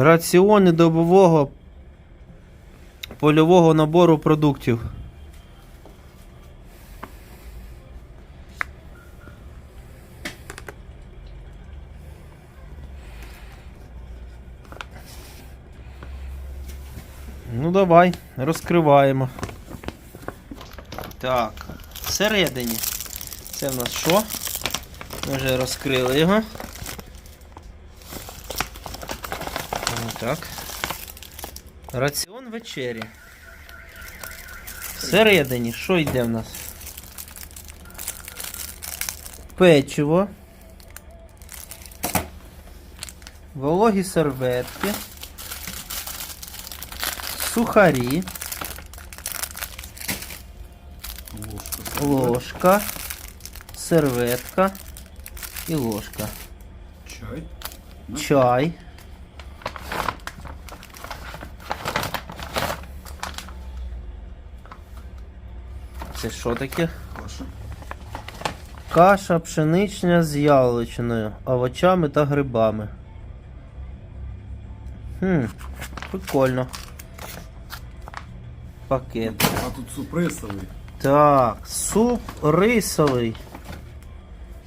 Раціони добового польового набору продуктів. Ну давай, розкриваємо. Так, всередині. Це в нас що? Ми вже розкрили його. Так. Раціон вечері. Всередині, що йде в нас? Печиво. Вологі серветки. Сухарі. Ложка. Ложка. Серветка. І ложка. Чай. Чай. Це що таке? Каша. Каша пшенична з яловичиною, овочами та грибами. Хм, прикольно. Пакет. А тут супресовий. Так, суп рисовий.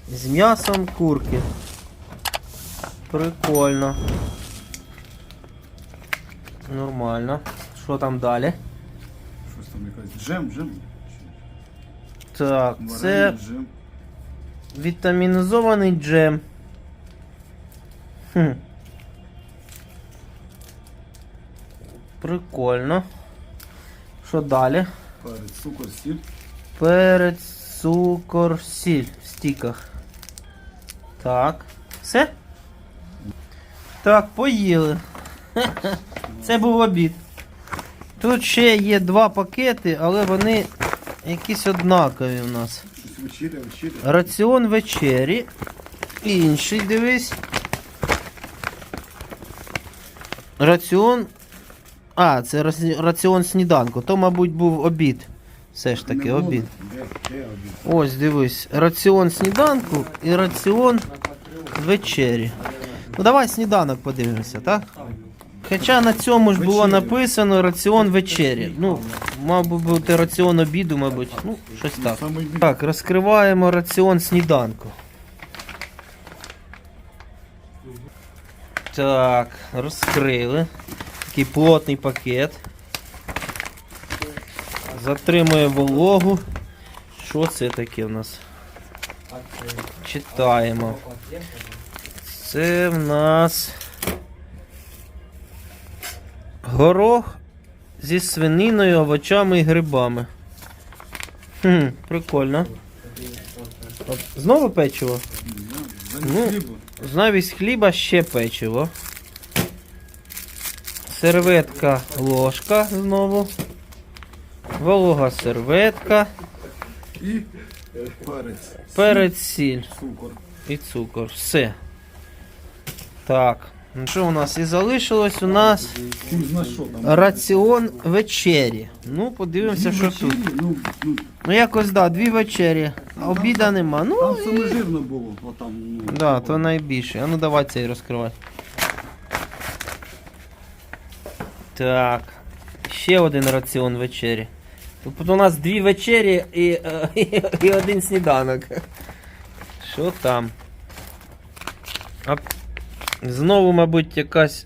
З м'ясом курки. Прикольно. Нормально. Що там далі? Щось там якась. Джем, джем. Так, це джем. вітамінізований джем. Хм. Прикольно. Що далі? Перець, цукор, сіль. Перець, цукор, сіль в стіках. Так. Все? Так, поїли. Це був обід. Тут ще є два пакети, але вони якісь однакові у нас. Вечеря, вечеря. Раціон вечері. Інший, дивись. Раціон. А, це раціон сніданку. То, мабуть, був обід. Все ж таки, обід? Ось дивись, раціон сніданку і раціон вечері. Ну давай сніданок подивимося, так? Хоча на цьому ж було написано раціон вечері. Ну, мав би бути раціон обіду, мабуть. Ну, щось так. Так, розкриваємо раціон сніданку. Так, розкрили. Такий плотний пакет. Затримує вологу. Що це таке в нас? Читаємо. Це в нас горох зі свининою, овочами і грибами. Хм, прикольно. От, знову печиво? Ну. хліба. Хліба ще печиво. Серветка, ложка знову. Волога серветка. І перець. Перець сіль Цукор. і цукор. Все. Так. Ну що у нас? І залишилось у нас раціон вечері. Ну, подивимося, що тут. Ну, ну, Ну якось да, дві вечері. А обіда нема. Ну, там саме жирно було. А там, ну, Да, то найбільше. А ну давай цей розкривай. Так. Ще один раціон вечері. Тобто у нас дві вечері і, е, і, і один сніданок. Що там? А, знову, мабуть, якась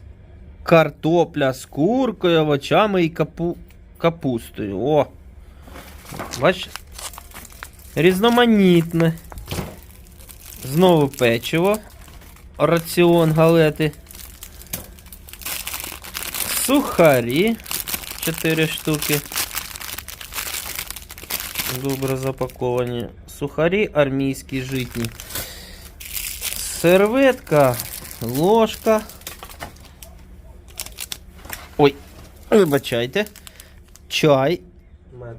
картопля з куркою, овочами і капу, капустою. О! Бач? Різноманітне. Знову печиво. Раціон галети. Сухарі. 4 штуки. Добре запаковані. Сухарі армійські житні. Серветка. Ложка. Ой, вибачайте. Чай. Мед.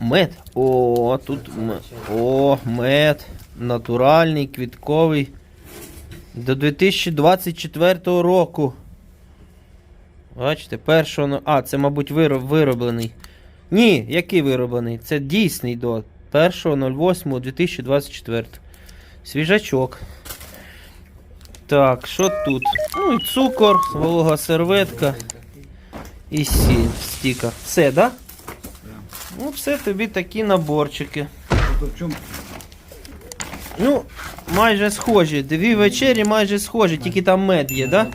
Мед. О, тут мед. О, мед. Натуральний, квітковий. До 2024 року. Бачите, першого. А, це, мабуть, вироб, вироблений. Ні, який вироблений? Це дійсний до 1.08.2024. Свіжачок. Так, що тут? Ну і цукор, волога серветка і сіль стіка. Все, да? Ну, все тобі такі наборчики. Ну, майже схожі. Дві вечері майже схожі, тільки там мед є, да?